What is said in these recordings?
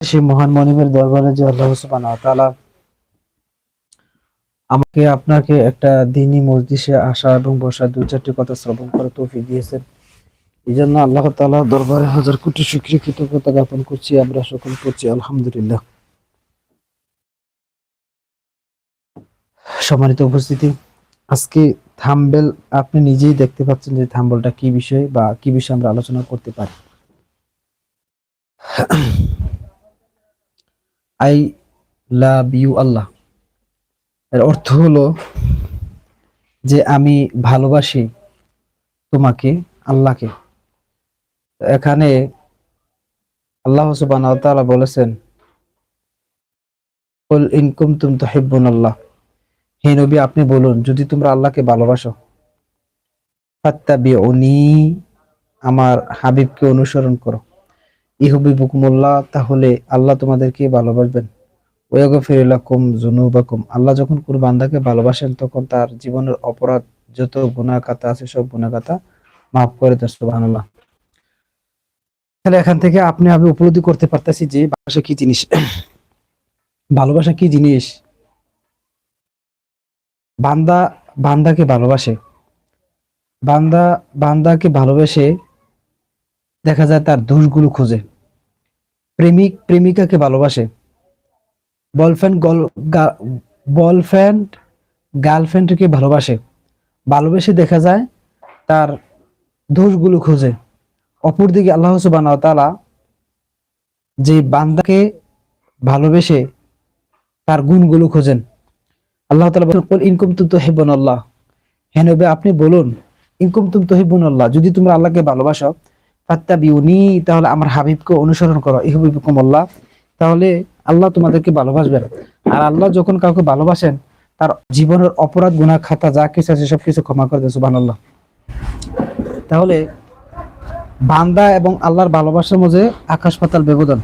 সেই মহান মনিবের দরবারে যে আল্লাহ তাআলা আমাকে, আপনাকে একটা দিনী মজলিসে আসা এবং বসা দু চারটি কথা শ্রবণ করে তৌফিক দিয়েছেন। এই জন্য আল্লাহ তাআলা দরবারে হাজার কোটি শুকরিয়া, কৃতজ্ঞতা জ্ঞাপন করছি। আমরা সকল করছি, আলহামদুলিল্লাহ। সম্মানিত উপস্থিতি, আজকে থাম্বেল, আপনি নিজেই দেখতে পাচ্ছেন যে থাম্বলটা কি বিষয় বা কি বিষয়ে আমরা আলোচনা করতে পারি। I love you Allah. এর অর্থ হলো যে আমি ভালোবাসি তোমাকে, আল্লাহকে। এখানে আল্লাহ তাআলা বলেছেন, কুল ইন কুনতুম তুহিব্বুনাল্লাহ হে নবী, আপনি বলুন, যদি তোমরা আল্লাহকে ভালোবাসো আমার হাবিবকে অনুসরণ করো। ইহুবিবুকুমুল্লাহ, তাহলে আল্লাহ তোমাদেরকে ভালোবাসবেন। ওয়াগফিরুলাকুম যুনুবাকুম। আল্লাহ যখন কোনো বান্দাকে ভালোবাসেন, তখন তার জীবনের অপরাধ, যত গুনাহ কাতা আছে, সব গুনাহ কাতা মাফ করে দেন তাহলে এখান থেকে আপনি, আমি উপলব্ধি করতে পারতেছি যে ভালোবাসা কি জিনিস? ভালোবাসা কি জিনিস? বান্দা, বান্দাকে ভালোবাসে। বান্দা, বান্দাকে ভালোবেসে দেখা যায় তার দোষগুলো খুঁজে। প্রেমিক, প্রেমিকাকে ভালোবাসে। বয়ফ্রেন্ড বয়ফ্রেন্ড, গার্লফ্রেন্ডকে ভালোবাসে। ভালোবেসে দেখা যায় তার দোষগুলো খুঁজে। অপরদিকে আল্লাহ ওয়া যে বান্দাকে ভালোবেসে তার গুণগুলো খোঁজেন। আল্লাহ তালা বলেন, কুল ইন কুনতুম তুহিব্বুনাল্লাহ হে নবী, আপনি বলুন ইনকুম তুম তো কুনতুম আল্লাহ যদি তোমরা আল্লাহকে ভালোবাসো তাহলে আমার হাবিবকে অনুসরণ করো ইহুবিবুকুম আল্লাহ তাহলে আল্লাহ তোমাদেরকে ভালোবাসবেন। আর আল্লাহ যখন কাউকে ভালোবাসেন, তার জীবনের অপরাধ, গুনাহ, খাতা, যা কিছু আছে সব কিছু ক্ষমা করে দেন, সুবহানাল্লাহ। তাহলে বান্দা এবং আল্লাহর ভালোবাসার মধ্যে আকাশ পাতাল ব্যবধান।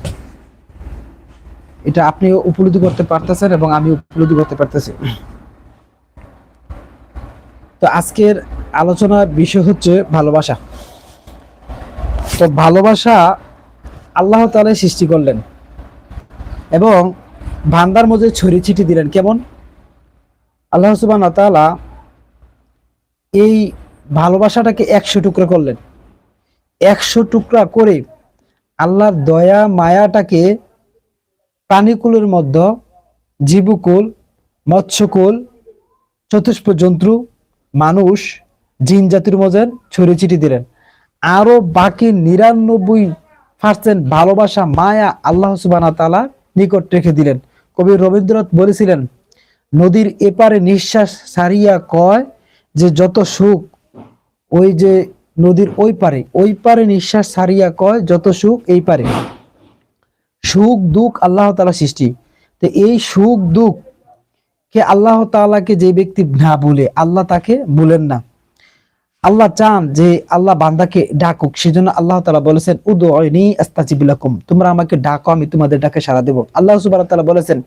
এটা আপনি উপলব্ধি করতে পারতেছেন এবং আমি উপলব্ধি করতে পারতেছি। তো আজকের আলোচনার বিষয় হচ্ছে ভালোবাসা। তো ভালোবাসা আল্লাহ তাআলা সৃষ্টি করলেন। এবং ভান্দার মধ্যে ছড়িয়ে ছিটি দিলেন। কেমন? আল্লাহ ওয়া এই ভালোবাসাটাকে একশো টুকরা করলেন। একশো টুকরা করে আল্লাহর দয়া, মায়াটাকে প্রাণীকুলের মধ্যে জীবকুল, মৎস্যকুল চতুষ্প জন্তু মানুষ, জিন জাতির মধ্যে ছড়িয়ে ছিটি দিলেন। আরও বাকি নিরানব্বই পার্সেন্ট ভালোবাসা, মায়া আল্লাহ সুবাহ তালা নিকট রেখে দিলেন। কবি রবীন্দ্রনাথ বলেছিলেন, নদীর এপারে নিঃশ্বাস সারিয়া কয় যে যত সুখ, ওই যে নদীর ওই পারে ওই পারে নিঃশ্বাস সারিয়া কয় যত সুখ, এই পারে। সুখ, দুঃখ আল্লাহ তালা সৃষ্টি। তো এই সুখ, দুঃখ কে আল্লাহ তাআলাকে যে ব্যক্তি না বলে, আল্লাহ তাকে বলেন না। আল্লাহ চান যে আল্লাহ বান্দাকে ডাকুক। সেজন্য আল্লাহ তাআলা বলেছেন, উদউনি আস্তাজিব লাকুম। তোমরা আমাকে ডাকো, আমি তোমাদের ডাকে সাড়া দেব। আল্লাহ সুবহানাহু ওয়া তাআলা বলেছেন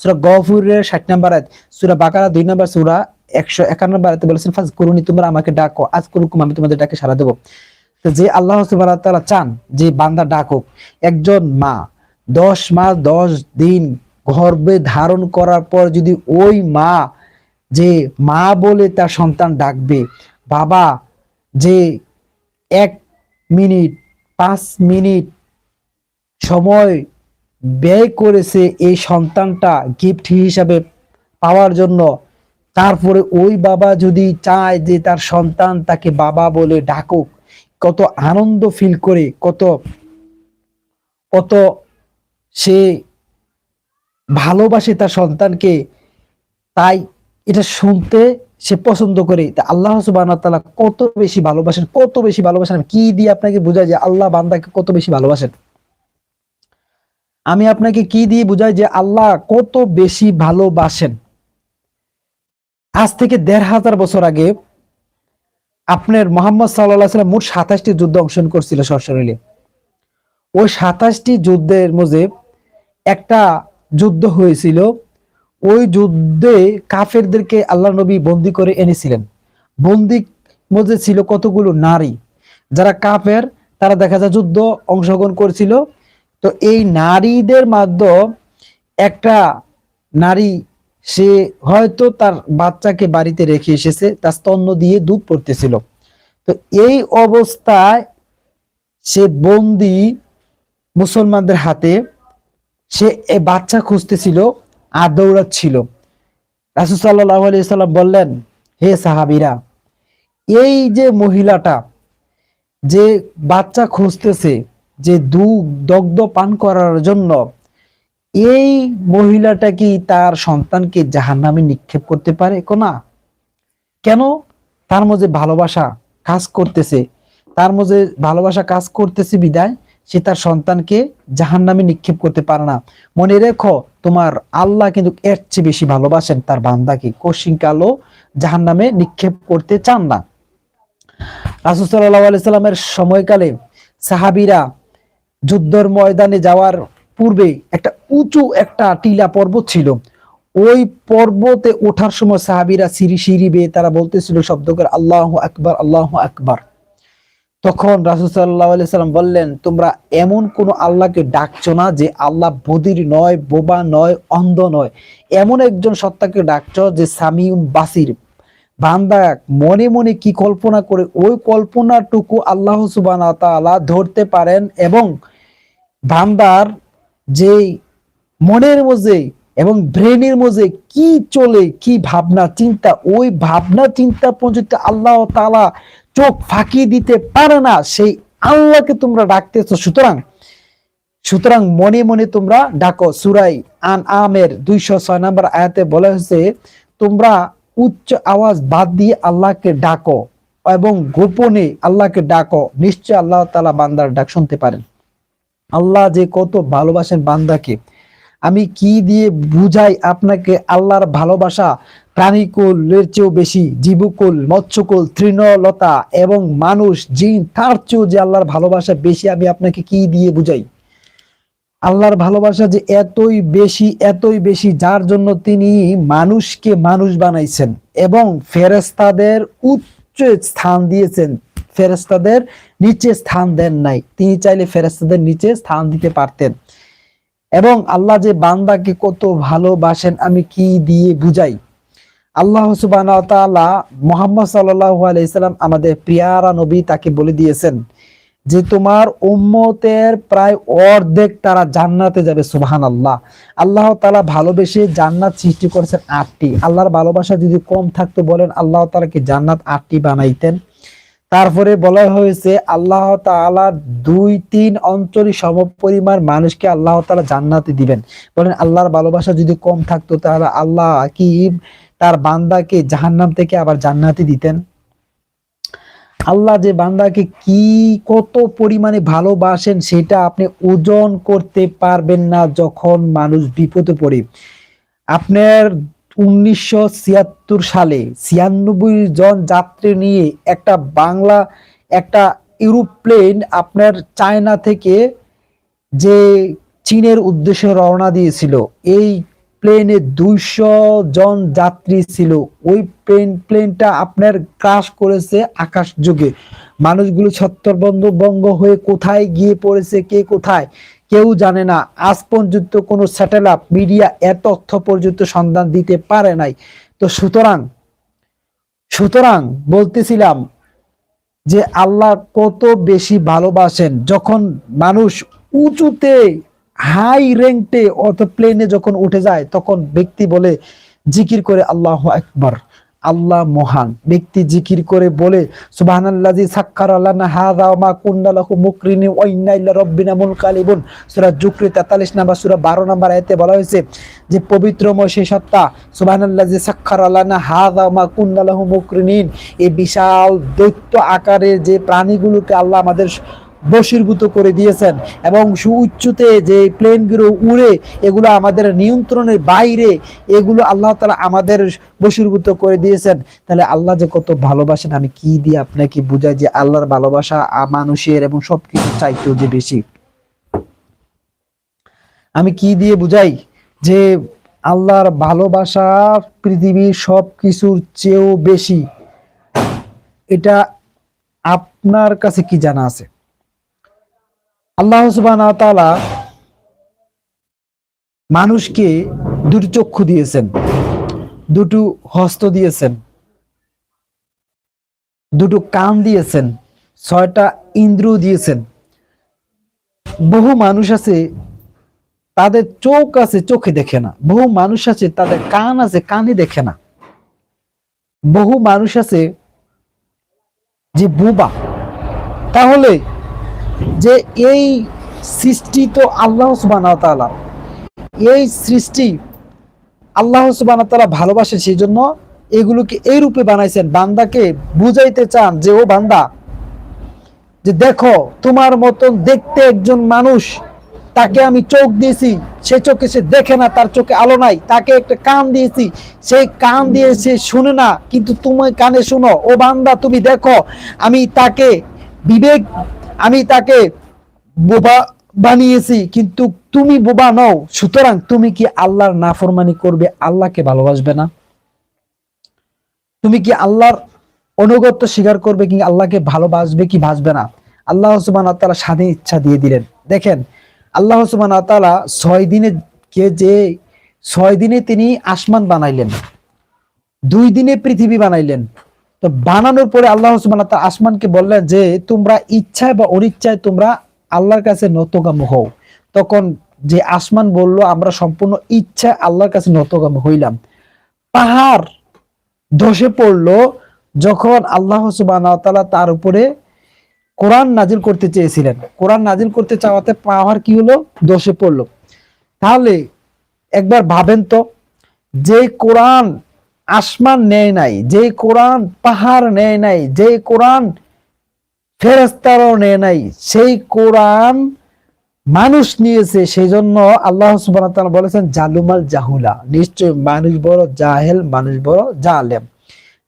সূরা গফুরের 60 নম্বর আয়াত, সূরা বাকারা 2 নম্বর, সূরা 151 নম্বর আয়াতে বলেছেন ফাজকুরুনি তোমরা আমাকে ডাকো আজ আজকুরুকুম আমি তোমাদের ডাকে সাড়া দেব। তো যে আল্লাহ সুবহানাহু ওয়া তাআলা চান যে বান্দা ডাকুক, একজন মা, দশ মাস দশ দিন গর্ভে ধারণ করার পর যদি ওই মা যে মা বলে তার সন্তান ডাকবে, বাবা যে এক মিনিট, পাঁচ মিনিট সময় ব্যয় করেছে এই সন্তানটা গিফট হিসাবে পাওয়ার জন্য, তারপরে ওই বাবা যদি চায় যে তার সন্তান তাকে বাবা বলে ডাকুক, কত আনন্দ ফিল করে, কত কত সে ভালোবাসে তার সন্তানকে, তাই এটা শুনতে সে পছন্দ করে তা আল্লাহ ওয়া কত বেশি ভালোবাসেন, কত বেশি ভালোবাসেন। কি দিয়ে আপনাকে বোঝায় যে আল্লাহ বান্দাকে কত বেশি ভালোবাসেন? আমি আপনাকে কি দিয়ে বুঝাই যে আল্লাহ কত বেশি ভালোবাসেন? আজ থেকে দেড় হাজার বছর আগে আপনার মোহাম্মদ সাল্লাম মোট সাতাশটি যুদ্ধ অংশগ্রহণ করছিল সশরীরে। ওই সাতাশটি যুদ্ধের মধ্যে একটা যুদ্ধ হয়েছিল ওই যুদ্ধে কাফেরদেরকে আল্লাহ নবী বন্দি করে এনেছিলেন। বন্দি মধ্যে ছিল কতগুলো? নারী। যারা কাফের, তারা দেখা যায় যুদ্ধ অংশগ্রহণ করেছিল। তো এই নারীদের মাধ্যম একটা নারী, সে হয়তো তার বাচ্চাকে বাড়িতে রেখে এসেছে, তার স্তন্য দিয়ে দুধ পড়তেছিল। তো এই অবস্থায় সে বন্দি মুসলমানদের হাতে সে বাচ্চা খুঁজতেছিল। আর দৌড়াচ্ছিল। রাসুল সাল্লাহ সাল্লাম বললেন, হে সাহাবিরা, এই যে মহিলাটা যে বাচ্চা খুঁজতেছে, যে দুধ, দগ্ধ পান করার জন্য, এই মহিলাটা কি তার সন্তানকে জাহান নামে নিক্ষেপ করতে পারে? না। কেন? তার মধ্যে ভালোবাসা কাজ করতেছে। তার মধ্যে ভালোবাসা কাজ করতেছে বিদায়। সে তার সন্তানকে জাহান নামে নিক্ষেপ করতে পারে না। মনে রেখো, তোমার আল্লাহ কিন্তু এর চেয়ে বেশি ভালোবাসেন তার বান্দাকে। কশিন কালো জাহান নামে নিক্ষেপ করতে চান না। রাসুল সাল্লাহ সাল্লামের সময়কালে সাহাবিরা যুদ্ধের ময়দানে যাওয়ার পূর্বে একটা উঁচু একটা টিলা পর্বত ছিল। ওই পর্বতে ওঠার সময় সাহাবিরা সিঁড়ি সিঁড়ি বেয়ে তারা বলতেছিল শব্দ করে, আল্লাহ আকবার আল্লাহ আকবার। তখন রাসুল সাল্লাহ সাল্লাম বললেন, তোমরা এমন কোন আল্লাহকে ডাকছো না যে আল্লাহ বদির নয়, বোবা নয়, অন্ধ নয়। এমন একজন সত্তাকে ডাকছ যে সামিউম বাসির। বান্দা মনে মনে কি কল্পনা করে ওই কল্পনাটুকু আল্লাহ সুবান ধরতে পারেন এবং বান্দার যে মনের মধ্যে এবং ব্রেনের মধ্যে কি চলে, কি ভাবনা, চিন্তা, ওই ভাবনা, চিন্তা পর্যন্ত আল্লাহ তালা চোখ ফাঁকি দিতে পারে না, সেই আল্লাহকে তোমরা ডাকতেছো। সুতরাং সুতরাং মনে মনে তোমরা ডাকো। সুরাই আন আমের দুইশো ছয় নম্বর আয়াতে বলা হয়েছে, তোমরা উচ্চ আওয়াজ বাদ দিয়ে আল্লাহকে ডাকো এবং গোপনে আল্লাহকে ডাকো। নিশ্চয় আল্লাহ তালা বান্দার ডাক শুনতে পারেন। আল্লাহ যে কত ভালোবাসেন বান্দাকে। আমি কি দিয়ে বুঝাই আপনাকে? আল্লাহর ভালোবাসা প্রাণীকুলের চেয়েও বেশি, জীবকুল, মৎস্যকুল, তৃণলতা এবং মানুষ, জিন, তার চেয়েও যে আল্লাহর ভালোবাসা বেশি, আমি আপনাকে কি দিয়ে বুঝাই? আল্লাহর ভালোবাসা যে এতই বেশি এতই বেশি, যার জন্য তিনি মানুষকে মানুষ বানাইছেন এবং ফেরেস্তাদের উচ্চ স্থান দিয়েছেন। ফেরেস্তাদের নিচে স্থান দেন নাই। তিনি চাইলে ফেরেস্তাদের নিচে স্থান দিতে পারতেন। এবং আল্লাহ যে বান্দাকে কত ভালোবাসেন, আমি কি দিয়ে বুঝাই? আল্লাহ সুবাহ মোহাম্মদ সাল্লাহ আলাইসাল্লাম আমাদের প্রিয়ারা নবী তাকে বলে দিয়েছেন যে তোমার উম্মতের প্রায় অর্ধেক তারা জান্নাতে যাবে সুবাহান আল্লাহ আল্লাহ তালা ভালোবেসে জান্নাত সৃষ্টি করেছেন আটটি। আল্লাহর ভালোবাসা যদি কম থাকতো বলেন, আল্লাহ তালা কি জান্নাত আটটি বানাইতেন? তারপরে বলা হয়েছে, আল্লাহ তালা দুই তিন অঞ্চলই সম পরিমাণ মানুষকে আল্লাহ তালা জান্নাতে দিবেন। বলেন, আল্লাহর ভালোবাসা যদি কম থাকতো তাহলে আল্লাহ কি তার বান্দাকে জাহান্নাম থেকে আবার জান্নাতে দিতেন। আল্লাহ যে বান্দাকে কি কত পরিমাণে ভালোবাসেন সেটা আপনি ওজন করতে পারবেন না যখন মানুষ বিপদে পড়ে। আপনার উনিশশো ছিয়াত্তর সালে ছিয়ানব্বই জন যাত্রী নিয়ে একটা বাংলা, একটা ইউরোপ্লেন আপনার চায়না থেকে যে চীনের উদ্দেশ্যে রওনা দিয়েছিল, এই প্লেনে দুইশো জন যাত্রী ছিল। ওই প্লেন প্লেনটা আপনার ক্রাশ করেছে আকাশ যুগে মানুষগুলো ছত্তরবন্ধ বঙ্গ হয়ে কোথায় গিয়ে পড়েছে, কে কোথায়, কেউ জানে না। আজ পর্যন্ত কোনো স্যাটেলাইট মিডিয়া এত তথ্য পর্যন্ত সন্ধান দিতে পারে নাই। তো সুতরাং সুতরাং বলতেছিলাম যে আল্লাহ কত বেশি ভালোবাসেন। যখন মানুষ উঁচুতে হাই র্যাঙ্কটে অত প্লেনে যখন উঠে যায়, তখন ব্যক্তি বলে জিকির করে আল্লাহ একবার আল্লাহ মহান। ব্যক্তি জিকির করে বলে, সুবহানাল্লাযী সাক্কারা লানা মা কুন্না লাহু মুকরিনি ওয়া ইন্না ইলা রাব্বিনা মুনকালিবুন। সূরা জুকরি 43 নাম্বার, সূরা 12 নাম্বার আয়াতে বলা হয়েছে যে, পবিত্রময় সেই সত্তা, সুবহানাল্লাযী সাক্কারা লানা ওয়া মা কুন্না লাহু মুকরিনিন। এই বিশাল দৈত্য আকারের যে প্রাণীগুলোকে আল্লাহ আমাদের বশীভূত করে দিয়েছেন এবং সুউচ্চতে যে প্লেনগুলো উড়ে, এগুলো আমাদের নিয়ন্ত্রণের বাইরে, এগুলো আল্লাহ তালা আমাদের বশীভূত করে দিয়েছেন। তাহলে আল্লাহ যে কত ভালোবাসেন, আমি কি দিয়ে আপনাকে বুঝাই যে আল্লাহর ভালোবাসা মানুষের এবং সবকিছু চাইতেও যে বেশি? আমি কি দিয়ে বুঝাই যে আল্লাহর ভালোবাসা পৃথিবীর সব কিছুর চেয়েও বেশি? এটা আপনার কাছে কি জানা আছে? আল্লাহ সুবাহ মানুষকে দুটো চক্ষু দিয়েছেন, দুটো হস্ত দিয়েছেন, দুটো কান দিয়েছেন, ছয়টা ইন্দ্র দিয়েছেন। বহু মানুষ আছে, তাদের চোখ আছে, চোখে দেখে না। বহু মানুষ আছে, তাদের কান আছে, কানে দেখে না। বহু মানুষ আছে যে বোবা। তাহলে যে এই সৃষ্টি তো আল্লাহ ওয়া এই সৃষ্টি আল্লাহ ওয়া তাআলা সেই জন্য এগুলোকে এই রূপে বানাইছেন। বান্দাকে বুঝাইতে চান যে, ও বান্দা, যে দেখো, তোমার মতন দেখতে একজন মানুষ, তাকে আমি চোখ দিয়েছি, সে চোখে সে দেখে না, তার চোখে আলো নাই, তাকে একটা কান দিয়েছি, সেই কান দিয়ে সে শুনে না, কিন্তু তুমি কানে শুনো, ও বান্দা, তুমি দেখো, আমি তাকে বিবেক আমি তাকে বোবা বানিয়েছি, কিন্তু তুমি বোবা নও। সুতরাং তুমি কি আল্লাহর নাফরমানি করবে? আল্লাহকে ভালোবাসবে না? তুমি কি আল্লাহর অনুগত্য স্বীকার করবে কি আল্লাহকে ভালোবাসবে কি বাসবে না? আল্লাহ সুবান তালা স্বাধীন ইচ্ছা দিয়ে দিলেন। দেখেন, আল্লাহ সুবান তালা ছয় দিনে কে যে, ছয় দিনে তিনি আসমান বানাইলেন। দুই দিনে পৃথিবী বানাইলেন। তো বানানোর পরে আল্লাহ সুবান আসমানকে বললেন যে, তোমরা ইচ্ছায় বা অনিচ্ছায় তোমরা আল্লাহর কাছে নতগাম হও। তখন যে আসমান বলল, আমরা সম্পূর্ণ ইচ্ছায় আল্লাহর কাছে নতগাম হইলাম। পাহাড় ধসে পড়ল যখন আল্লাহ সুবাহ তার উপরে কোরআন নাজিল করতে চেয়েছিলেন। কোরআন নাজিল করতে চাওয়াতে পাহাড় কি হলো? ধসে পড়ল। তাহলে একবার ভাবেন তো, যে কোরআন আসমান নেয় নাই যে কোরআন পাহাড় নেয় নাই যে কোরআন ফেরেস্তারও নেয় নাই, সেই কোরআন মানুষ নিয়েছে। সেই জন্য আল্লাহ বলেছেন, জালুমাল জাহুলা নিশ্চয় মানুষ বড় জাহেল, মানুষ বড় জালেম।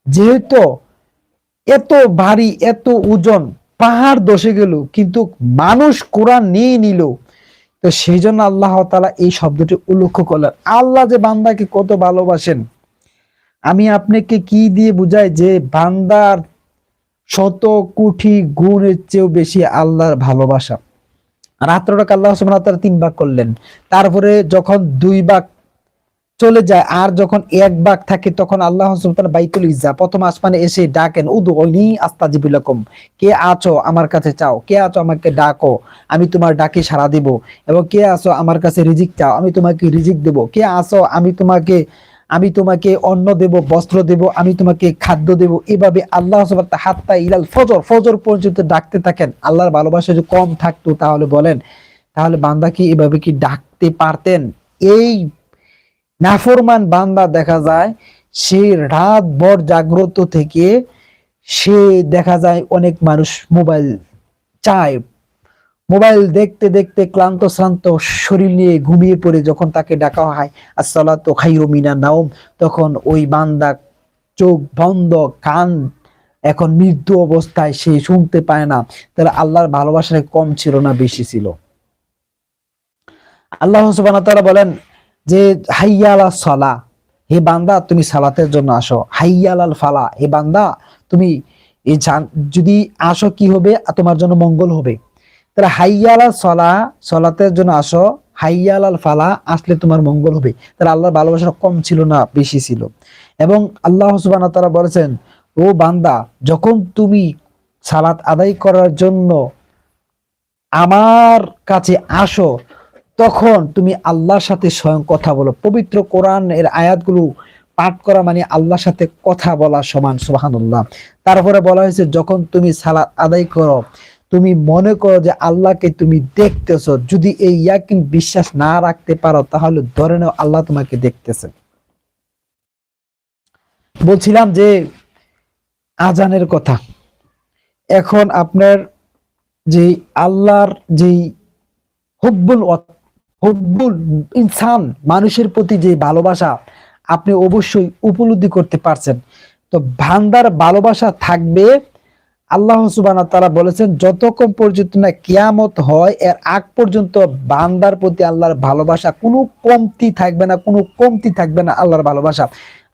যেহেতু এত ভারী, এত ওজন, পাহাড় দশে গেল, কিন্তু মানুষ কোরআন নিয়ে নিল। তো সেই জন্য আল্লাহ তালা এই শব্দটি উল্লেখ করলেন। আল্লাহ যে বান্দাকে কত ভালোবাসেন আমি আপনাকে কি দিয়ে বুঝাই যে বান্দার শত কোটি গুণের চেয়েও বেশি আল্লাহর ভালোবাসা? রাত্রটাকে আল্লাহ সুবহানাহু ওয়া তিন ভাগ করলেন। তারপরে যখন দুই ভাগ চলে যায়, আর যখন এক ভাগ থাকে, তখন আল্লাহ সুবহানাহু বাইতুল ইজ্জা, প্রথম আসমানে এসে ডাকেন উদুনি আস্তাজিবু লাকুম কে আছো আমার কাছে চাও? কে আছো আমাকে ডাকো? আমি তোমার ডাকে সাড়া দেব। এবং কে আছো আমার কাছে রিজিক চাও? আমি তোমাকে রিজিক দেব। কে আছো আমি তোমাকে আমি তোমাকে অন্ন দেব, বস্ত্র দেব, আমি তোমাকে খাদ্য দেব। এভাবে আল্লাহ হাত্তা ইলাল ফজর ফজর পর্যন্ত ডাকতে থাকেন। আল্লাহর ভালোবাসা যদি কম থাকতো তাহলে বলেন, তাহলে বান্দা কি এভাবে কি ডাকতে পারতেন? এই নাফরমান বান্দা দেখা যায়, সে রাত ভর জাগ্রত থেকে সে দেখা যায় অনেক মানুষ মোবাইল চায় মোবাইল দেখতে দেখতে ক্লান্ত শ্রান্ত শরীর নিয়ে ঘুমিয়ে পড়ে যখন তাকে ডাকা হয়, আসসালাত খাইরু মিনা নাওম, তখন ওই বান্দা চোখ বন্ধ, কান এখন মৃত্যু অবস্থায়, সে শুনতে পায় না। তাহলে আল্লাহর ভালোবাসায় কম ছিল না, বেশি ছিল। আল্লাহ ওয়া তাআলা বলেন যে, হাইয়ালা সালা, হে বান্দা, তুমি সালাতের জন্য আসো। হাইয়ালাল ফালা, হে বান্দা, তুমি যদি আসো কি হবে তোমার জন্য মঙ্গল হবে। তাহলে হাইয়ালাল সলা, সলাতের জন্য আসো, হাইয়ালাল ফালা, আসলে তোমার মঙ্গল হবে। তাহলে আল্লাহর ভালোবাসা কম ছিল না, বেশি ছিল। এবং আল্লাহ ওয়া তাআলা বলেছেন, ও বান্দা, যখন তুমি সালাত আদায় করার জন্য আমার কাছে আসো, তখন তুমি আল্লাহর সাথে স্বয়ং কথা বলো। পবিত্র কোরআন এর আয়াতগুলো পাঠ করা মানে আল্লাহর সাথে কথা বলা সমান, সুবহানাল্লাহ। তারপরে বলা হয়েছে, যখন তুমি সালাত আদায় করো তুমি মনে করো যে আল্লাহকে তুমি দেখতেছো। যদি এই ইয়াকিন বিশ্বাস না রাখতে পারো, তাহলে ধরে নাও আল্লাহ তোমাকে দেখতেছে। বলছিলাম যে আজানের কথা। এখন আপনার যে আল্লাহর যে হুব্বুল হুব্বুল ইনসান, মানুষের প্রতি যে ভালোবাসা আপনি অবশ্যই উপলব্ধি করতে পারছেন। তো ভান্দার ভালোবাসা থাকবে আল্লাহ সুবান তারা বলেছেন, যতক্ষণ পর্যন্ত না কিয়ামত হয়, এর আগ পর্যন্ত বান্দার প্রতি আল্লাহর ভালোবাসা কোনো কমতি থাকবে না, কোনো কমতি থাকবে না আল্লাহর ভালোবাসা।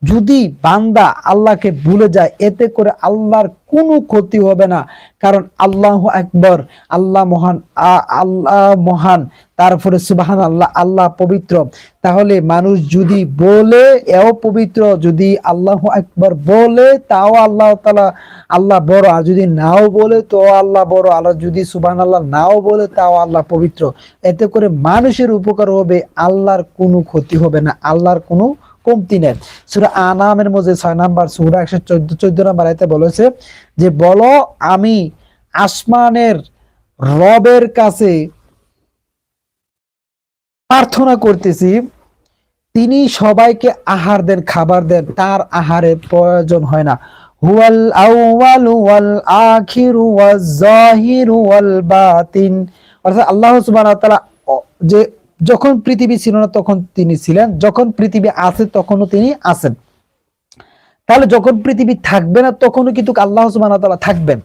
যদি বান্দা আল্লাহকে ভুলে যায়, এতে করে আল্লাহর কোনো ক্ষতি হবে না। কারণ আল্লাহ একবার আল্লাহ মহান আল্লাহ মহান তারপরে সুবাহান আল্লাহ আল্লাহ পবিত্র। তাহলে মানুষ যদি বলে, এও পবিত্র, যদি আল্লাহ একবার বলে, তাও আল্লাহ তালা আল্লাহ বড়। আর যদি নাও বলে, তো আল্লাহ বড়। আল্লাহ যদি সুবাহান আল্লাহ নাও বলে, তাও আল্লাহ পবিত্র। এতে করে মানুষের উপকার হবে, আল্লাহর কোনো ক্ষতি হবে না। আল্লাহর কোনো কমতি নেই সুরা আনামের মধ্যে ছয় নাম্বার, সুরা একশো চোদ্দ চোদ্দ নাম্বার আয়তে বলেছে যে, বলো আমি আসমানের রবের কাছে প্রার্থনা করতেছি, তিনি সবাইকে আহার দেন, খাবার দেন, তার আহারের প্রয়োজন হয় না। হুয়াল আউয়াল ওয়াল আখিরু ওয়াজ জাহিরু ওয়াল বাতিন। অর্থাৎ আল্লাহ সুবহানাহু ওয়া তাআলা, যে যখন পৃথিবী ছিল না তখন তিনি ছিলেন, যখন পৃথিবী আছে তখনও তিনি আছেন। তাহলে যখন পৃথিবী থাকবে না তখনও কিন্তু আল্লাহ তাআলা থাকবেন।